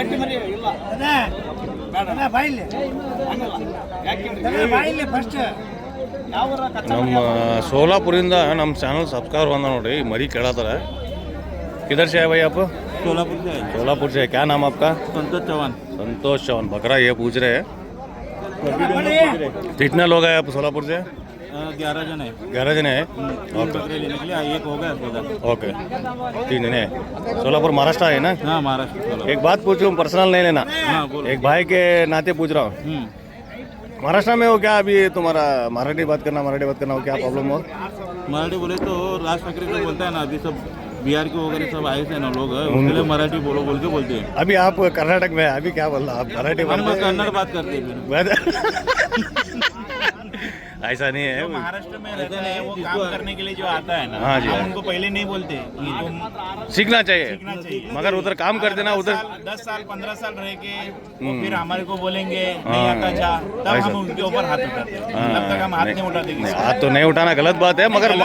ಗಟ್ಟಿ ಮರಿ ಇಲ್ಲ ಅದೇ ಬೇಡ ಅದೇ ಬಾಯಿಲಿ ಹಂಗಲ್ಲ ಯಾಕೆ ಅದೇ ಬಾಯಿಲಿ ಫಸ್ಟ್ ಯಾವ ಊರ ಕಚ್ಚಾ ಮರಿ ನಮ್ಮ ಸೋಲಾಪುರಿಂದ ನಮ್ಮ ಚಾನಲ್ ಸಬ್ಸ್ಕ್ರೈಬರ್ ಬಂದ ನೋಡ್ರಿ ಮರಿ ಕೇಳತ್ತಾರ किधर से है भाई आप सोलापुर से है सोलापुर से क्या नाम आपका संतोष चौहान संतोष चौहान बकरा ये पूछ रहे हैं कितने लोग हैं आप सोलापुर से ग्यारह जन है। ग्यारह जने हैं? बकरे लेने के लिए एक हो गया ओके। तीन जने हैं। सोलापुर महाराष्ट्र है ना? हाँ महाराष्ट्र एक बात पूछ रहा हूँ पर्सनल नहीं लेना। हाँ एक भाई के नाते पूछ रहा हूँ। हम्म। महाराष्ट्र में हो क्या अभी तुम्हारा मराठी बात करना मराठी बात करना हो क्या प्रॉब्लम हो? मराठी बोले तो राज ठाकरे को बोलता है ना अभी सब बिहार के वगैरह सब आए थे ना लोग उसके मराठी बोलो बोल के बोलते हैं। अभी आप कर्नाटक में हैं, अभी क्या बोल रहा आप? मराठी कन्नड़ बात करते हैं? ऐसा नहीं है। महाराष्ट्र में रहता है वो काम करने के लिए जो आता है ना हाँ जी। हम उनको पहले नहीं बोलते कि सीखना चाहिए। मगर उधर काम कर देना उधर दस साल पंद्रह साल रह के फिर हमारे को बोलेंगे नहीं आता जा। तब हम उनके ऊपर हाथ उठाते तब तक हम हाथ नहीं उठाते हाथ तो नहीं उठाना गलत बात है मगर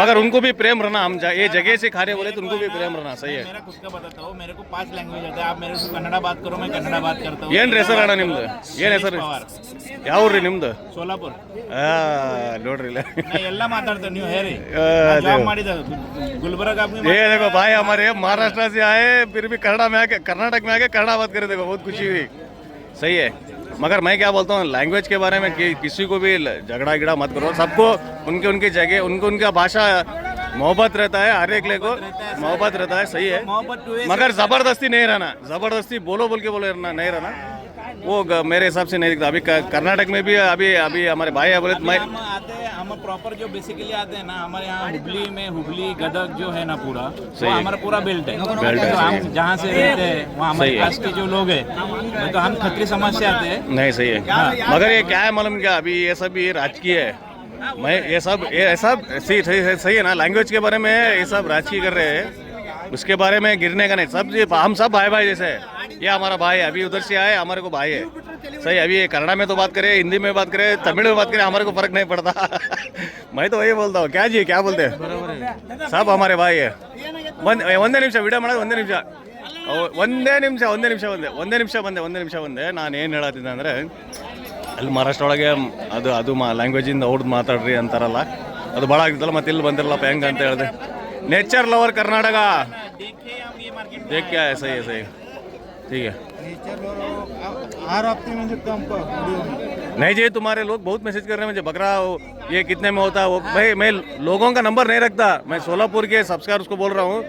मगर उनको भी प्रेम रहना हम ये जगह से खा रहे बोले तो उनको भी प्रेम रहना सही है। मेरा खुद का बताता हूँ मेरे को पांच लैंग्वेज आता है आप मेरे को कन्नड़ा बात करो मैं कन्नड़ा बात करता हूँ। ಏನ್ ಹೆಸರು ಅಣ್ಣ ನಿಮ್ದು ಏನ್ ಹೆಸರು ಯಾವ್ರಿ ನಿಮ್ದು ಸೋಲಾಪುರ್ ನೋಡ್ರಿ ಇಲ್ಲ ನಾ ಎಲ್ಲ ಮಾತಾಡ್ತೇನೆ ನೀವು ಹೇಳಿ ಆ, ಜಾಬ್ ದೇವ್. ಮಾಡಿದ गुलबर्ग आपने ये देखो भाई हमारे महाराष्ट्र से आए फिर भी कन्नड़ा में आके कर्नाटक में आके कन्नड़ा बात करे देखो बहुत खुशी हुई सही है मगर मैं क्या बोलता हूँ लैंग्वेज के बारे में कि किसी को भी ल- झगड़ा गिड़ा मत करो सबको उनके उनकी जगह उनको उनका भाषा मोहब्बत रहता है हर एक को मोहब्बत रहता है सही है मोहब्बत टू मगर जबरदस्ती नहीं रहना जबरदस्ती बोलो बोल के बोले रहना नहीं रहना वो मेरे हिसाब से नहीं दिखता। अभी कर्नाटक में भी अभी अभी हमारे भाई है बोले मैं हम आते हैं हम प्रॉपर जो बेसिकली आते हैं ना हमारे यहाँ हुबली में हुबली गदग जो है ना पूरा वो हमारा पूरा बेल्ट है। बेल्ट है, तो हम जहाँ से रहते हैं वहाँ हमारे है। कास्ट के जो लोग हैं तो हम खत्री समाज से आते हैं। नहीं सही है। मगर ये क्या है मालूम क्या? अभी ये सब ये राजकीय है। मैं ये सब ये सब सही सही सही है ना? लैंग्वेज के बारे में ये सब राजकीय कर रहे हैं। उसके बारे में गिरने का नहीं सब हम सब भाई भाई जैसे है। ये हमारा भाई है अभी उधर से आए हमारे को भाई है सही अभी ये कन्नड़ा में तो बात करें हिंदी में बात करें तमिल में बात करें हमारे को फर्क नहीं पड़ता मैं तो वही बोलता हूँ क्या जी क्या बोलते हैं सब हमारे भाई है ಒಂದ್ ಒಂದೇ ನಿಮಿಷ ವಿಡಿಯೋ ಮಾಡೋದು ಒಂದೇ ನಿಮಿಷ ಅವ್- ಒಂದೇ ನಿಮಿಷ ಒಂದೇ ನಿಮಿಷ ಒಂದೇ ಒಂದೇ ನಿಮಿಷ ಬಂದೆ ಒಂದೇ ನಿಮಿಷ ಬಂದೆ ನಾನು ಏನು ಹೇಳತ್ತಿದ್ದೆ ಅಂದರೆ ಅಲ್ಲಿ ಮಹಾರಾಷ್ಟ್ರ ಒಳಗೆ ಅದು ಅದು ಮಾ ಲ್ಯಾಂಗ್ವೇಜಿಂದ ಅವ್ರದ್ದು ಮಾತಾಡ್ರಿ ಅಂತಾರಲ್ಲ ಅದು ಭಾಳ ಆಗ್ತಲ್ಲ ಮತ್ತೆ ಇಲ್ಲಿ ಬಂದಿರಲ್ಲಪ್ಪ ಹೆಂಗೆ ಅಂತ ಹೇಳಿದೆ ನೇಚರ್ ಲವರ್ ಕರ್ನಾಟಕ देख क्या है सही है सही है। ठीक है। हर हफ़्ते में देखता हमको नहीं जी तुम्हारे लोग बहुत मैसेज कर रहे हैं मुझे बकरा ये कितने में होता है वो भाई मैं लोगों का नंबर नहीं रखता मैं सोलापुर के सब्सक्राइबर उसको बोल रहा हूँ।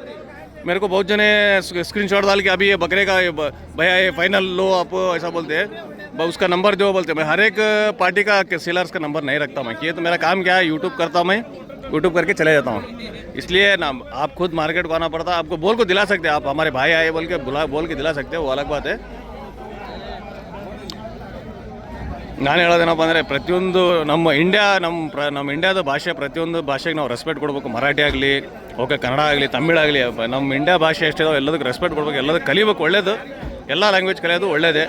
मेरे को बहुत जने स्क्रीन शॉट डाल के अभी ये बकरे का ये भैया ये फाइनल लो आप ऐसा बोलते हैं। उसका नंबर जो बोलते मैं हर एक पार्टी का सेलर्स का नंबर नहीं रखता मैं ये तो मेरा काम क्या है यूट्यूब करता हूँ मैं यूट्यूब करके चले जाता हूँ। इसलिए ना आप खुद मार्केट को आना पड़ता है आपको बोल को दिला सकते हैं आप हमारे भाई आए बोल के बुला बोल के दिला सकते हैं वो अलग बात है ನಾನು ಹೇಳೋದೇನಪ್ಪ ಅಂದರೆ ಪ್ರತಿಯೊಂದು ನಮ್ಮ ಇಂಡಿಯಾ ನಮ್ಮ ಪ್ರ ನಮ್ಮ ಇಂಡಿಯಾದ ಭಾಷೆ ಪ್ರತಿಯೊಂದು ಭಾಷೆಗೆ ನಾವು ರೆಸ್ಪೆಕ್ಟ್ ಕೊಡಬೇಕು ಮರಾಠಿ ಆಗಲಿ ಓಕೆ ಕನ್ನಡ ಆಗಲಿ ತಮಿಳ್ ಆಗಲಿ ನಮ್ಮ ಇಂಡಿಯಾ ಭಾಷೆ ಎಷ್ಟಿದಾವೆ ಎಲ್ಲದಕ್ಕೆ ರೆಸ್ಪೆಕ್ಟ್ ಕೊಡ್ಬೇಕು ಎಲ್ಲದಕ್ಕೆ ಕಲಿಬೇಕು ಒಳ್ಳೇದು ಎಲ್ಲ ಲ್ಯಾಂಗ್ವೇಜ್ ಕಲಿಯೋದು ಒಳ್ಳೇದೇ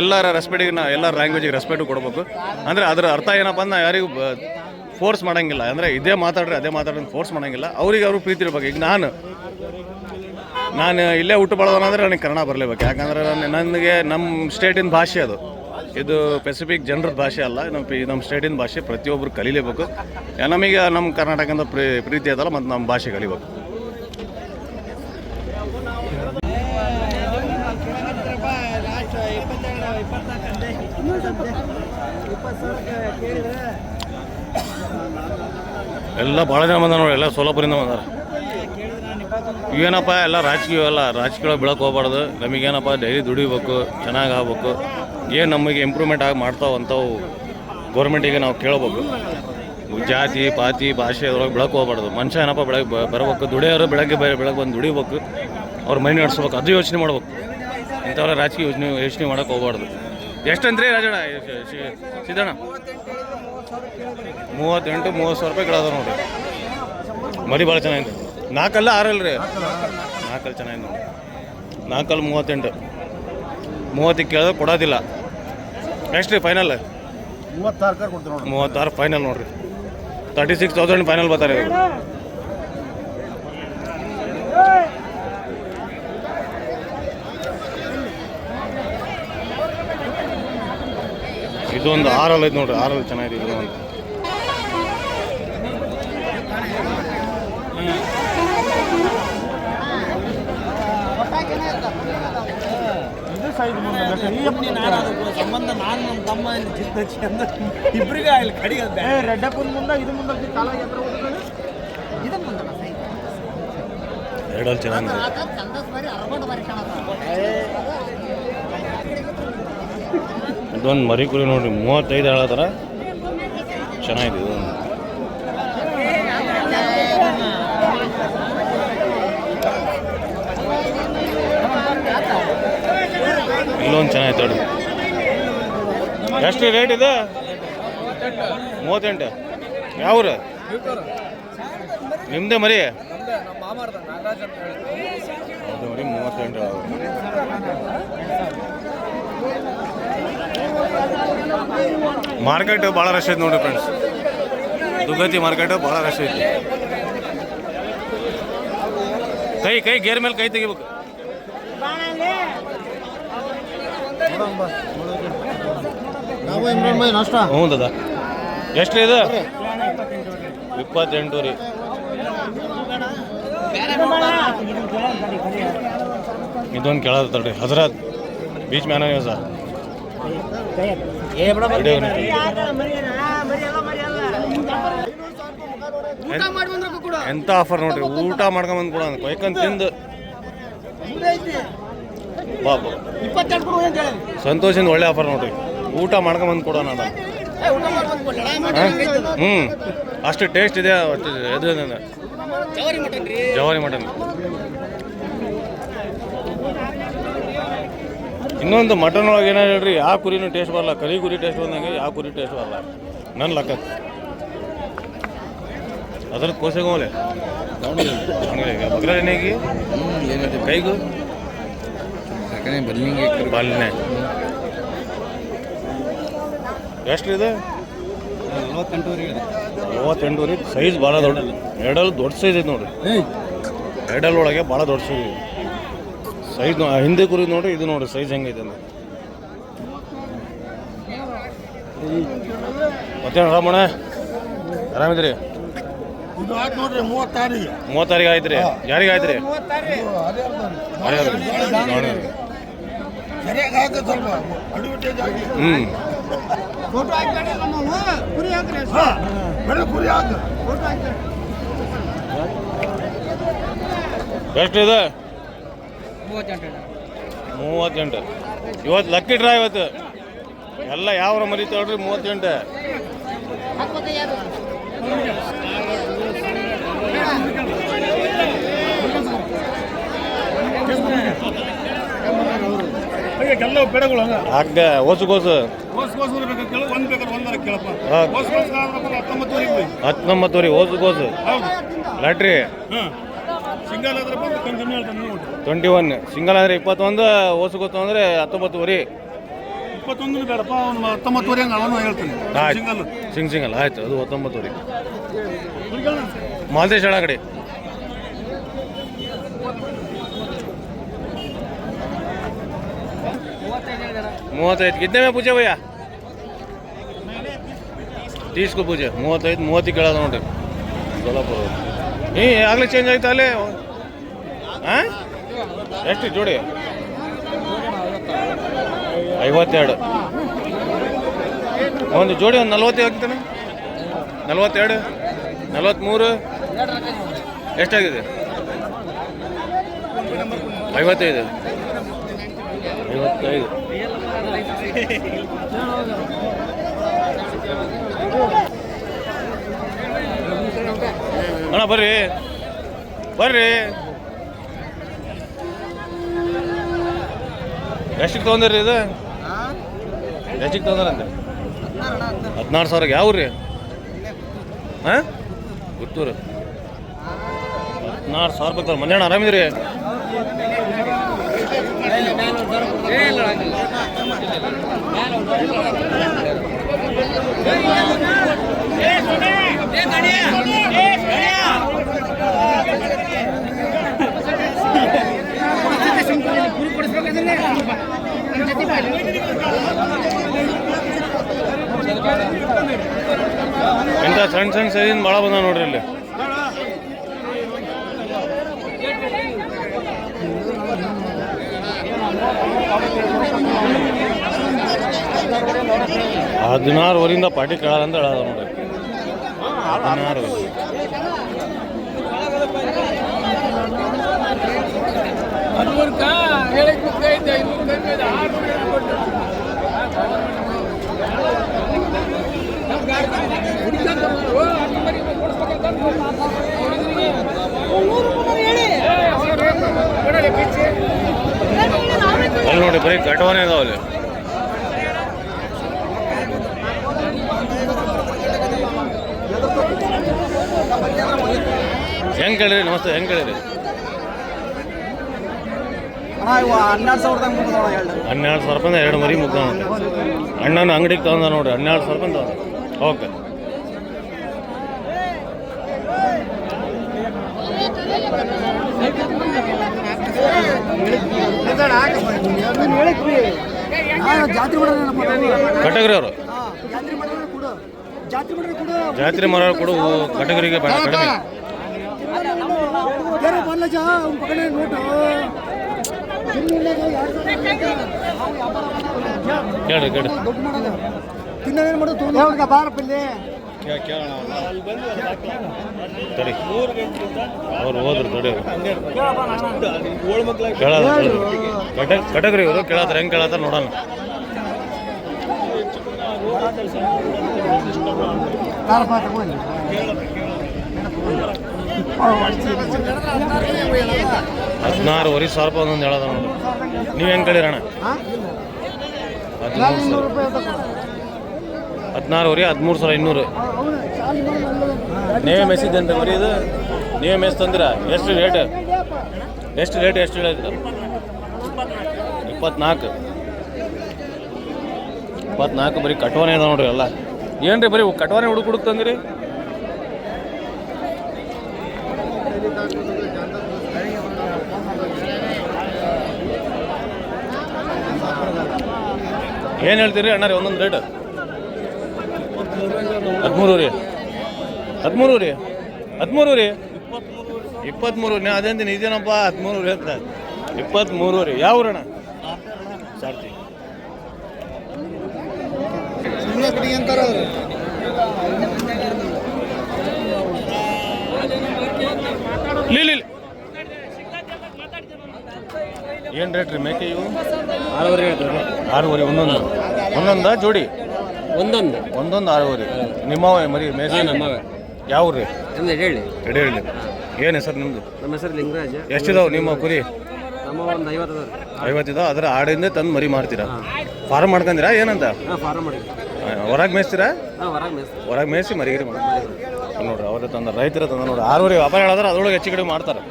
ಎಲ್ಲರ ರೆಸ್ಪೆಕ್ಟಿಗೆ ನಾವು ಎಲ್ಲ ಲ್ಯಾಂಗ್ವೇಜಿಗೆ ರೆಸ್ಪೆಕ್ಟ್ ಕೊಡಬೇಕು ಅಂದರೆ ಅದರ ಅರ್ಥ ಏನಪ್ಪ ಅಂದ್ರೆ ಯಾರಿಗೂ ಫೋರ್ಸ್ ಮಾಡೋಂಗಿಲ್ಲ. ಅಂದರೆ ಇದೇ ಮಾತಾಡ್ರಿ ಅದೇ ಮಾತಾಡ್ರಿ ಫೋರ್ಸ್ ಮಾಡೋಂಗಿಲ್ಲ. ಅವ್ರಿಗೆ ಅವರು ಪ್ರೀತಿ ಇರ್ಬೇಕು. ಈಗ ನಾನು ನಾನು ಇಲ್ಲೇ ಹುಟ್ಟು ಬೆಳೆದವನಂದ್ರೆ ನನಗೆ ಕನ್ನಡ ಬರಲೇಬೇಕು. ಯಾಕಂದ್ರೆ ನಾನು ನನಗೆ ನಮ್ಮ ಸ್ಟೇಟಿನ ಭಾಷೆ ಅದು. ಇದು ಪೆಸಿಫಿಕ್ ಜನರ ಭಾಷೆ ಅಲ್ಲ. ನಮ್ಮ ನಮ್ಮ ಸ್ಟೇಟಿನ ಭಾಷೆ ಪ್ರತಿಯೊಬ್ಬರು ಕಲೀಲೇಬೇಕು. ನಮಗೆ ನಮ್ಮ ಕರ್ನಾಟಕದ ಪ್ರೀ, ಪ್ರೀತಿ ಅದಲ್ಲ, ಮತ್ತು ನಮ್ಮ ಭಾಷೆ ಕಲಿಬೇಕು. ಎಲ್ಲ ಭಾಳ ಜನ ಬಂದ ನೋಡಿ, ಎಲ್ಲ ಸೋಲಾಪುರಿಂದ ಬಂದಾರ. ಏನಪ್ಪ ಎಲ್ಲ ರಾಜಕೀಯ ಎಲ್ಲ ರಾಜಕೀಯ ಬೆಳಕು ಹೋಗ್ಬಾರ್ದು. ನಮಗೇನಪ್ಪ ಡೈಲಿ ದುಡಿಬೇಕು, ಚೆನ್ನಾಗಿ ಆಗ್ಬೇಕು. ಏನು ನಮಗೆ ಇಂಪ್ರೂವ್ಮೆಂಟ್ ಆಗಿ ಮಾಡ್ತಾವಂಥವು ಗೌರ್ಮೆಂಟಿಗೆ ನಾವು ಕೇಳ್ಬೇಕು ಜಾತಿ, ಪಾತಿ, ಭಾಷೆ ಅದ್ರೊಳಗೆ ಬೆಳಕು ಹೋಗ್ಬಾರ್ದು. ಮನುಷ್ಯ ಏನಪ್ಪ ಬೆಳಗ್ಗೆ ಬರಬೇಕು. ದುಡಿಯೋರು ಬೆಳಗ್ಗೆ ಬೇರೆ ಬೆಳಗ್ಗೆ ಬಂದು ದುಡಿಬೇಕು. ಅವ್ರ ಮನೆ ನಡೆಸ್ಬೇಕು. ಅದು ಯೋಚನೆ ಮಾಡ್ಬೇಕು. ಇಂಥವ್ರ ರಾಜಕೀಯ ಯೋಚನೆ ಯೋಚನೆ ಮಾಡೋಕೆ ಹೋಗ್ಬಾರ್ದು. ಎಷ್ಟಂತ್ರಿ ರಾಜಣ್ಣ ಸಿದ್ದಣ್ಣ? ಮೂವತ್ತೆಂಟು ಮೂವತ್ತು ಸಾವಿರ ರೂಪಾಯಿ ಕೇಳೋದು ನೋಡ್ರಿ ಮರಿ ಭಾಳ ಚೆನ್ನಾಗಿದೆ. ನಾಲ್ಕಲ್ಲ ಆರಲ್ಲ ರೀ ನಾಲ್ಕಲ್ಲಿ ಚೆನ್ನಾಗಿದೆ ನೋಡಿ. ನಾಲ್ಕಲ್ಲಿ ಮೂವತ್ತೆಂಟು. ಮೂವತ್ತಿಗೆ ಕೇಳಿದ್ರೆ ಕೊಡೋದಿಲ್ಲ. ಎಷ್ಟು ರೀ ಫೈನಲ್ ಮೂವತ್ತಾರು ಮೂವತ್ತಾರು ಫೈನಲ್ ನೋಡಿರಿ. ತರ್ಟಿ ಸಿಕ್ಸ್ ತೌಸಂಡ್ ಫೈನಲ್ ಬರ್ತಾರೆ ಇದೊಂದು ಆರಲ್ ಐತೆ ನೋಡ್ರಿ ಆರಲ್ ಚೆನ್ನಾಗಿದೆ ಇದು ಒಂದು ಸಂಬಂಧ ನಾನು ನಮ್ಮ ತಮ್ಮ ಚಿತ್ತ ಜಿದ್ದು ಇಬ್ರಿಗೆ ಇಲ್ಲಿ ಕಡಿಗೆ ರೆಡ್ಡಪ್ಪನ ಮುಂದೆ ಇದು ಮುಂದೆ ಕಾಲ ಎತ್ತರ ಎರಡಲ್ಲಿ ಚೆನ್ನಾಗಿದೆ ಇದೊಂದು ಮರಿ ಕುರಿ ನೋಡ್ರಿ ಮೂವತ್ತೈದು ಹೇಳತ್ತಾರ ಚೆನ್ನಾಗಿದೆ ಇದೊಂದು ಇಲ್ಲೊಂದು ಚೆನ್ನಾಗಿತ್ತು ನೋಡಿ ಎಷ್ಟು ರೇಟ್ ಇದೆ? ಮೂವತ್ತೆಂಟು. ಯಾವ್ರ? ನಿಮ್ಮದೇ ಮರಿ? ಮೂವತ್ತೆಂಟು ಮಾರ್ಕೆಟ್ ಭಾಳ ರಶ್ ಐತೆ ನೋಡಿ ಫ್ರೆಂಡ್ಸ್ ದುಗತಿ ಮಾರ್ಕೆಟ್ ಭಾಳ ರಶ್ ಐತಿ. ಕೈ ಕೈ, ಗೇರ್ ಮೇಲೆ ಕೈ ತೆಗಿಬೇಕು. ಹ್ಞೂ ದಾದಾ. ಎಷ್ಟು ಇದು? ಇಪ್ಪತ್ತೆಂಟು ರೀ. ಇದೊಂದು ಕೇಳೋದು ತಡ್ರಿ. ಹಜರತ್, ಬೀಚ್ ಮ್ಯಾನೇಜರ್ ಎಂತ ಆಫರ್ ನೋಡ್ರಿ? ಊಟ ಮಾಡ್ಕೊಂಬಂದು ಕೂಡ ಕೊಯ್ಕೊಂಡ್ ತಿಂದು ಬಾ ಬಾ ಇಪ್ಪತ್ತೆರಡು ಕೊಡು ಅಂತ ಹೇಳಿ ಸಂತೋಷಿಂದ ಒಳ್ಳೆ ಆಫರ್ ನೋಡ್ರಿ. ಊಟ ಮಾಡ್ಕೊಂಬಂದು ಕೊಡೋಣ ನಾನು ಹ್ಞೂ ಅಷ್ಟು ಟೇಸ್ಟ್ ಇದೆ ಅಷ್ಟು ಇದು. ಜವರಿ ಮಟನ್ ಜವಾರಿ ಮಟನ್. ಇನ್ನೊಂದು ಮಟನ್ ಒಳಗೆ ಏನಾರು ಹೇಳ್ರಿ ಯಾವ ಕುರಿನೂ ಟೇಸ್ಟ್ ಬರಲ್ಲ, ಕರಿ ಕುರಿ ಟೇಸ್ಟ್ ಬಂದಂಗೆ ಯಾವ ಕುರಿ ಟೇಸ್ಟ್ ಬರಲ್ಲ. ನನ್ನ ಲಕ್ಕ. ಅದ್ರ ಕೋಸೆಗೋಲೆ ಬಗ್ರೇನಿಗೆ ಕೈಗೂ? ಬಾಲಿನೇ ಎಷ್ಟು ಇದೆ? ಮೂವತ್ತೆಂಟು ರೀ ಸೈಜ್ ಭಾಳ ದೊಡ್ಡ ಎರಡಲ್ಲಿ ದೊಡ್ಡ ಸೈಜ್ ಐತೆ ನೋಡ್ರಿ. ಎರಡಲ್ ಒಳಗೆ ಭಾಳ ದೊಡ್ಡ ಸೈಜ್ ಸೈಜ್ ಹಿಂದೆ ಕುರಿ ನೋಡಿ ಇದು ನೋಡಿ ಸೈಜ್ ಹೆಂಗೈತೆ ಅಂದ್ರೆ ಮತ್ತೇನು ರಾಮಣ್ಣ? ಆರಾಮಿದ್ರಿ ಆಯ್ತ್ರಿ ಮೂವತ್ತಾರಿಗೆ. ಆಯ್ತ್ರಿ. ಯಾರಿಗೆ ಆಯ್ತು. ರೀ ಸರಿಯಾಗಿ ಹಾಕಿ ಸ್ವಲ್ಪ. ಅಡ್ವರ್ಟೈಸ್ ಆಗಿ ಹ್ಞೂ ಫೋಟೋ ಹಾಕಿ ಕುರಿ ಹಾಕ್ರಿ ಬೇಡ ಕುರಿ ಹಾಕ. ಫೋಟೋ ಹಾಕಿ ಎಷ್ಟು ಇದೆ? ಮೂವತ್ತೆಂಟು ಇವತ್ತು ಲಕ್ಕಿ ಡ್ರಾ ಇವತ್ತು. ಎಲ್ಲ ಯಾವ ಮರಿತಾವ್ರಿ ಮೂವತ್ತೆಂಟು. ಕೆಲವು ಬೆಳೆಗಳು ಹಂಗ ಹಾಕ್ದೆ ಓಸು ಕೋಸು. ಕೋಸ್ಕೋಸ್ಕರ ಬೇಕಾದ್ರೆ ಕೇಳು ಒಂದು ಬೇಕಾದ್ರೆ ಒಂದರ ಕೇಳಪ್ಪ ಹಾ. ಕೋಸ್ಕೋಸ್ಕರ ಹತ್ತೊಂಬತ್ತುವರೆಗೆ ಹೋಗಿ ಹತ್ತೊಂಬತ್ತುವರೆ ಓಸು ಕೋಸು. ಹೌದು ಲಾಟ್ರಿ ಟ್ವೆಂಟಿ ಒನ್ ಸಿಂಗಲ್ ಅಂದರೆ ಇಪ್ಪತ್ತೊಂದು ಓಸುಗೊತ್ತು ಅಂದರೆ ಹತ್ತೊಂಬತ್ತುವರಿ. ಇಪ್ಪತ್ತೊಂದು ಬೇಡಪ್ಪ ಹತ್ತೊಂಬತ್ತು ಅವನು ಹೇಳ್ತೀನಿ. ಸಿಂಗಲ್ ಸಿಂಗ್ ಸಿಂಗಲ್ ಆಯಿತು ಅದು ಹತ್ತೊಂಬತ್ತು ವರೆ ಮಾಲ್ದೇಶ್ ಒಳಗಡೆ ಮೂವತ್ತೈದು. ಕಿತ್ತನೇ ಪೂಜೆ ಭಯ್ಯ? ತೀಸ್ಕೋ ಪೂಜೆ. ಮೂವತ್ತೈದು ಮೂವತ್ತಿಗೆ ಕೇಳೋದು ನೋಡ್ರಿ ಸೊಲಾಪುರ ಏ ಆಗಲೇ ಚೇಂಜ್ ಆಯ್ತಾ ಅಲ್ಲೇ? ಹಾಂ ಎಷ್ಟು ಜೋಡಿ? ಐವತ್ತೆರಡು. ಒಂದು ಜೋಡಿ ಒಂದು ನಲ್ವತ್ತೈದು ಆಗ್ತಾನೆ ನಲ್ವತ್ತೆರಡು ನಲ್ವತ್ತ್ಮೂರು ಎಷ್ಟಾಗಿದೆ? ಐವತ್ತೈದು. ಐವತ್ತೈದು. ಅಣ್ಣ, ಬರ್ರಿ. ಬರ್ರಿ. ಎಷ್ಟಕ್ಕೆ ತೊಗೊಂಡ್ರಿ ಇದು? ಎಷ್ಟಕ್ಕೆ ತೊಗೊಂಡ್ರಂತೆ? ಹದಿನಾರು ಸಾವಿರಕ್ಕೆ. ಯಾವ ರೀ? ಹಾಂ? ಗುತ್ತೂರು. ಹದಿನಾರು ಸಾವಿರ ರೂಪಾಯಿ ಏ ಮಂಜಣ್ಣ ಆರಾಮಿದ್ರಿ ಇಂಥ ಸಣ್ಣ ಸಣ್ಣ ಸೈಜಿಂದ ಭಾಳ ಬಂದ ನೋಡ್ರಿ ಇಲ್ಲಿ ಹದಿನಾರುವರಿಂದ ಪಾರ್ಟಿ ಕೇಳಲ್ಲ ಅಂತ ಹೇಳೋದು ನೋಡ್ರಿ. ಹದಿನಾರು ಅಲ್ಲಿ ನೋಡಿ ಬರೀ ಕಟವಾನೆ ಇದಾವ ಅಲ್ಲಿ. ಹೆಂಗ್ ಕೇಳಿರಿ ನಮಸ್ತೆ ಹೆಂಗ್ ಕೇಳಿರಿ ಹನ್ನೆರಡು ಸಾವಿರ ರೂಪಾಯಿಂದ ಎರಡು ಮರಿ ಮುಗ್ದ ಅಣ್ಣನ ಅಂಗಡಿಗೆ ತಗೊಂಡ ನೋಡ್ರಿ ಹನ್ನೆರಡು ಸಾವಿರ ರೂಪಾಯಿ ಓಕೆ. ಕಟಗರಿ ಅವರು. ಜಾತ್ರೆ ಮಾಡೋಣ ಕೊಡು ಜಾತ್ರೆ ಮಾಡೋಣ ಕೊಡು ಜಾತ್ರೆ ಮರ ಕೊಡು ಕಟಗರಿಗೆ ಬೇಡ ಕಡಿಮೆ. ದೊಡ್ಡ ಮಾಡೋದು ಬಾರಪ್ಪ ಇಲ್ಲಿ? ತಡಿ. ಅವ್ರು ಹೋದ್ರು ಇವರು, ಕೇಳತ್ತಾರ, ಹೆಂಗೆ ಕೇಳತ್ತಾರ ನೋಡೋಣ. ಹದಿನಾರು ವರಿ ಹದಿನಾರುವರೆ ಸಾವಿರ ರೂಪಾಯಿ ಒಂದೊಂದು ಹೇಳೋದ ನೋಡಿ. ನೀವು ಹೆಂಗೆ ಕೇಳಿರಣ ಹದಿಮೂರು ಸಾವಿರ ಹದಿನಾರುವರೆ ಹದಿಮೂರು ಸಾವಿರ ಇನ್ನೂರು. ನೀವೇ ಮೆಸಿದ್ದೇನ್ರಿ ಬರೀ ಇದು? ನೀವೇ ಮೆಸ್ ತಂದಿರ ಎಷ್ಟು ರೇಟ್? ಎಷ್ಟು ರೇಟ್, ಎಷ್ಟು ಹೇಳಿದ್ರ? ಇಪ್ಪತ್ನಾಲ್ಕು. ಇಪ್ಪತ್ನಾಲ್ಕು ಬರೀ ಕಟ್ವಾನೆ ಅದ ನೋಡ್ರಿ ಎಲ್ಲ. ಏನ್ರಿ ಬರೀ ಕಟ್ವಾನೆ ಹುಡುಕ್ ಹುಡುಕ್ ತಂದಿರಿ? ಏನು ಹೇಳ್ತೀರಿ ಅಣ್ಣ ರೀ ಒಂದೊಂದು ರೇಟ್? ಹದಿಮೂರು ರೀ ಹದಿಮೂರು ರೀ ಹದಿಮೂರು ರೀ ಇಪ್ಪತ್ತ್ಮೂರು ನಾ ಅದೇಂತೀನಿ ಇದೇನಪ್ಪ ಹದಿಮೂರು ರೀ ಅಂತ. ಇಪ್ಪತ್ತ್ಮೂರು ರೀ ಯಾವ ಊರಣ್ಣ? ಸಾರ್ತಿ. ಏನು ರೇಟ್ ರೀ ಮೇಕೆ ಇವು? ಆರೂವರೆ ಆರೂವರೆ ಒಂದೊಂದು. ಒಂದೊಂದಾ? ಜೋಡಿ? ಒಂದೊಂದು. ಒಂದೊಂದು ಆರೂವರೆ ನಿಮ್ಮವ ಮರಿ ಮೇಸಿ ನಮ್ಮವೇ ಯಾವ ರೀ ಹೇಳಿ ಎಡೆ ಹೇಳಿ ಏನು ಹೆಸರು ನಿಮ್ಮದು ನಮ್ಮ ಹೆಸರು ಲಿಂಗರಾಜ. ಎಷ್ಟಿದಾವೆ ನಿಮ್ಮ ಕುರಿ? ನಮ್ಮ ಒಂದು ಐವತ್ತು ಅದ ಐವತ್ತಿದಾವೆ. ಅದರ ಆಡಿಂದ ತಂದು ಮರಿ ಮಾಡ್ತೀರಾ ಫಾರ್ಮ್ ಮಾಡ್ಕೊಂಡಿರಾ? ಏನಂತ? ಹಾಂ ಮಾಡಿ ಹೊರಗೆ ಮೇಯ್ಸ್ತೀರಾ ಹಾಂ ಹೊರಗೆ ಮೇಯ್ಸಿ ಹೊರಗೆ ಮೇಯಿಸಿ ಮರಿಗಿರಿ ಮಾಡಿ. ನೋಡ್ರಿ ಅವ್ರ ತಂದ ರೈತರ ತಂದ ನೋಡ್ರಿ. ಆರೂವರೆ ವ್ಯಾಪಾರ ಹೇಳಿದ್ರೆ ಅದ್ರೊಳಗೆ ಹೆಚ್ಚು ಕಡಿಮೆ ಮಾಡ್ತಾರೆ.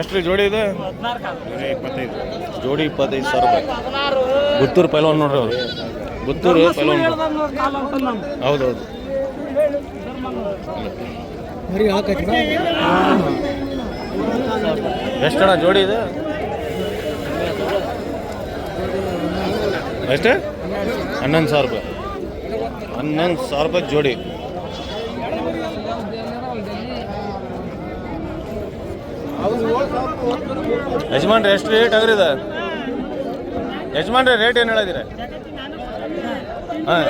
ಎಷ್ಟು ರೀ ಜೋಡಿ ಇದೆ? ಇಪ್ಪತ್ತೈದು ಜೋಡಿ ಇಪ್ಪತ್ತೈದು ಸಾವಿರ ರೂಪಾಯಿ. ಗುತ್ತೂರು ಪೈಲವಾನ್ ನೋಡ್ರಿ ಅವರು. ಗುತ್ತೂರು ಪೈಲವನ್ ಹೌದೌದು. ಎಷ್ಟಣ ಎಷ್ಟಣ್ಣ ಜೋಡಿ ಇದೆ? ಎಷ್ಟು? ಹನ್ನೊಂದು ಸಾವಿರ ರೂಪಾಯಿ. ಹನ್ನೊಂದು ಸಾವಿರ ರೂಪಾಯಿ ಜೋಡಿ. ಯಜಮಾನ್ರಿ ಎಷ್ಟು ರೇಟ್ ಆಗ್ರಿದ ಯಜಮಾನ್ರಿ ರೇಟ್ ಏನು ಹೇಳಿದಿರ? ಹಾಂ.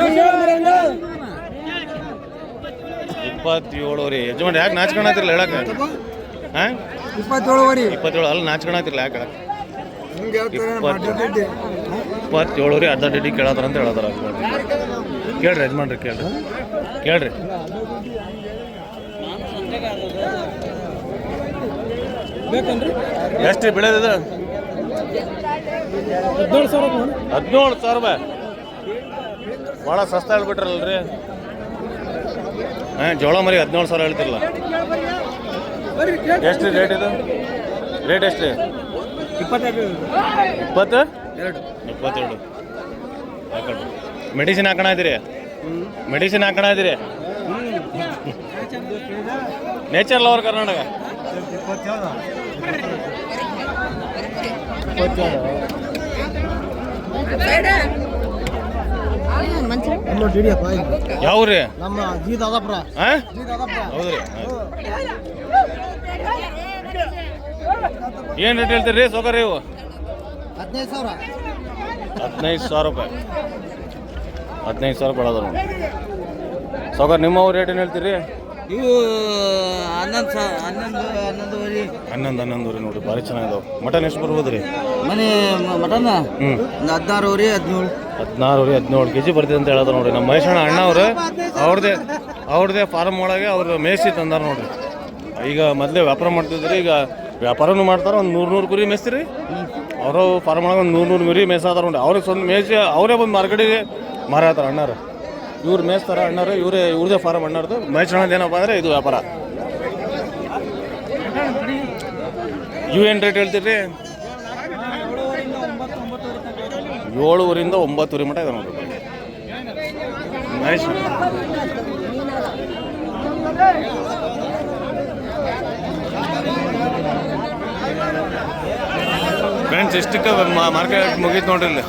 ಇಪ್ಪತ್ತೇಳು ರೀ ಯಜಮಾನ್ರಿ ಯಾಕೆ ನಾಚ್ಕೊಳತಿರ್ಲ ಹೇಳಕ್ಕೆ ಹಾಂ? ಇಪ್ಪತ್ತೇಳುವರೆ. ಇಪ್ಪತ್ತೇಳು ಅಲ್ಲಿ ನಾಚ್ಕೊಳತಿರ್ಲ ಯಾಕೆ ಇಪ್ಪತ್ತು. ಇಪ್ಪತ್ತೇಳು ರೀ ಅರ್ಧ ಡಿಡಿ ಕೇಳತ್ತಾರ ಅಂತ ಹೇಳತ್ತಾರ ಕೇಳ್ರಿ ಯಜಮಾನ್ರಿ ಕೇಳ್ರಿ. ಕೇಳ್ರಿ. ಎಷ್ಟು ಬೆಳೆದಿದೆ? ಹದಿನೇಳು ಸಾವಿರ ಹದಿನೇಳು ಸಾವಿರ ರೂಪಾಯಿ. ಭಾಳ ಸಸ್ತ ಹೇಳ್ಬಿಟ್ರಲ್ರಿ. ಹಾಂ ಜೋಳ ಮರಿ ಹದಿನೇಳು ಸಾವಿರ ಹೇಳ್ತಿರಲ್ಲ. ಎಷ್ಟು ರೇಟ್ ಇದು? ರೇಟ್ ಎಷ್ಟು ರೀ? ಇಪ್ಪತ್ತೆರಡು ಇಪ್ಪತ್ತು? ಇಪ್ಪತ್ತೆರಡು. ಹಾಕೊಂಡು ಮೆಡಿಸಿನ್ ಹಾಕೋಣ ಇದ್ದೀರಿ ಮೆಡಿಸಿನ್ ಹಾಕೋಣ ಇದ್ದೀರಿ ನೇಚರ್ ಲವರ್ ಕರ್ನಾಟಕ. ಇಪ್ಪತ್ತೇಳು ಮಂಚ ಎಲ್ಲೋ ಡಿ ಡಿ ಅಪ್ಪ ಯಾವ ರೀ ನಮ್ಮ ಜಿ ದಾದಾಪುರ ಹೌದ್ರಿ ಏನು ರೇಟ್ ಹೇಳ್ತೀರಿ? ಸೌಕರ್ಯ ಇವು? ಹದಿನೈದು ಸಾವಿರ. ಹದಿನೈದು ಸಾವಿರ ರೂಪಾಯಿ. ಹದಿನೈದು ಸಾವಿರ ರೂಪಾಯಿ ಅದ ನೋಡಿ ಸೌಕರ್ ನಿಮ್ಮ ರೇಟ್ ಏನು ಹೇಳ್ತೀರಿ? ಇವು ಹನ್ನೊಂದು ಸಾವಿರ ಹನ್ನೊಂದು ಹನ್ನೊಂದುವರೆ. ಹನ್ನೊಂದು ಹನ್ನೊಂದುವರೆ ನೋಡಿ ಭಾರಿ ಚೆನ್ನಾಗಿದಾವೆ ಮಟನ್ ಎಷ್ಟು ಬರ್ಬೋದು ರೀ ಮನೆ ಮಟನ್? ಹ್ಞೂ ಒಂದು ಹದಿನಾರುವರೆ ಹದಿನೇಳು. ಹದಿನಾರು ರೀ ಹದಿನೇಳು ಕೆ ಜಿ ಬರ್ತಿದೆ ಅಂತ ಹೇಳೋದು ನೋಡ್ರಿ ನಮ್ಮ ಮಹೇಶಣ್ಣ ಅಣ್ಣ ಅವರು ಅವ್ರದ್ದೇ ಅವ್ರದ್ದೇ ಫಾರ್ಮ್ ಒಳಗೆ ಅವರು ಮೇಸಿ ತಂದಾರ ನೋಡ್ರಿ. ಈಗ ಮೊದಲೇ ವ್ಯಾಪಾರ ಮಾಡ್ತಿದ್ರಿ ಈಗ ವ್ಯಾಪಾರನೂ ಮಾಡ್ತಾರೆ ಒಂದು ನೂರು ನೂರು ಕುರಿ ಮೇಸ್ತಿರಿ ಅವರು ಫಾರ್ಮ್ ಒಳಗೆ ಒಂದು ನೂರು ನೂರು ಕುರಿ ಮೇಯ್ಸಾದಾರ ನೋಡಿ. ಅವ್ರಿಗೆ ಸ್ವಲ್ಪ ಮೇಸಿ ಅವರೇ ಬಂದು ಮಾರ್ಕೆಟಿಗೆ ಮಾರಾತಾರ ಅಣ್ಣಾರು ಇವ್ರು ಮೇಸ್ತಾರ ಅಣ್ಣಾರು, ಇವರೇ ಇವ್ರದೇ ಫಾರಂ ಅಣ್ಣಾರ್ದು. ಮಹೇಶಣ್ಣದ ಏನಪ್ಪ ಅಂದರೆ ಇದು ವ್ಯಾಪಾರ. ಇವು ಏನು ರೇಟ್ ಹೇಳ್ತೀರಿ? ಏಳುವರಿಂದ ಒಂಬತ್ತುವರೆ ಮಟ ಇದೆ ನೋಡ್ರಿ. ಫ್ರೆಂಡ್ಸ್ ಇಷ್ಟಕ್ಕೆ ಮಾರ್ಕೆಟ್ ಮುಗೀತು ನೋಡ್ರಿ ಇಲ್ಲಿ.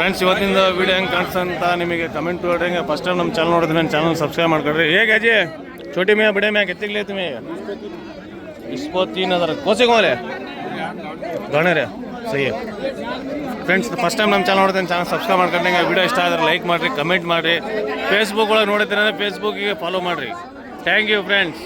ಫ್ರೆಂಡ್ಸ್ ಇವತ್ತಿಂದ ವಿಡಿಯೋ ಹೆಂಗೆ ಕಾಣಿಸ್ತಾ ಅಂತ ನಿಮಗೆ ಕಮೆಂಟ್ ಮಾಡ್ರಿ ಹಂಗೆ ಫಸ್ಟ್ ಟೈಮ್ ನಮ್ಮ ಚಾನಲ್ ನೋಡಿದ್ರೆ ನನ್ನ ಚಾನಲ್ ಸಬ್ಸ್ಕ್ರೈಬ್ ಮಾಡ್ಕೊಡ್ರಿ. ಹೇಗೆ ಅಜಿ ಚೋಟಿ ಮೇ ಬಡೆ ಮ್ಯಾಗ ಎತ್ತಿಗ್ಲೇ ತುಮಿ ಇಸ್ಕೋತೀನ್ ಕೋಸಿ ಕೋಸಿಗೋಲೆ ಗಣರೇ ಸಹಿ. ಫ್ರೆಂಡ್ಸ್ ಫಸ್ಟ್ ಟೈಮ್ ನಮ್ಮ ಚಾನಲ್ ನೋಡಿದ್ರೆ ಚಾನಲ್ ಸಬ್ಸ್ಕ್ರೈಬ್ ಮಾಡ್ಕೊಂಡಂಗೆ ವಿಡಿಯೋ ಇಷ್ಟ ಆದ್ರೆ ಲೈಕ್ ಮಾಡಿರಿ ಕಮೆಂಟ್ ಮಾಡಿರಿ. ಫೇಸ್ಬುಕ್ ಒಳಗೆ ನೋಡಿದ್ರೆ ಫೇಸ್ಬುಕ್ಗೆ ಫಾಲೋ ಮಾಡಿರಿ. Thank you friends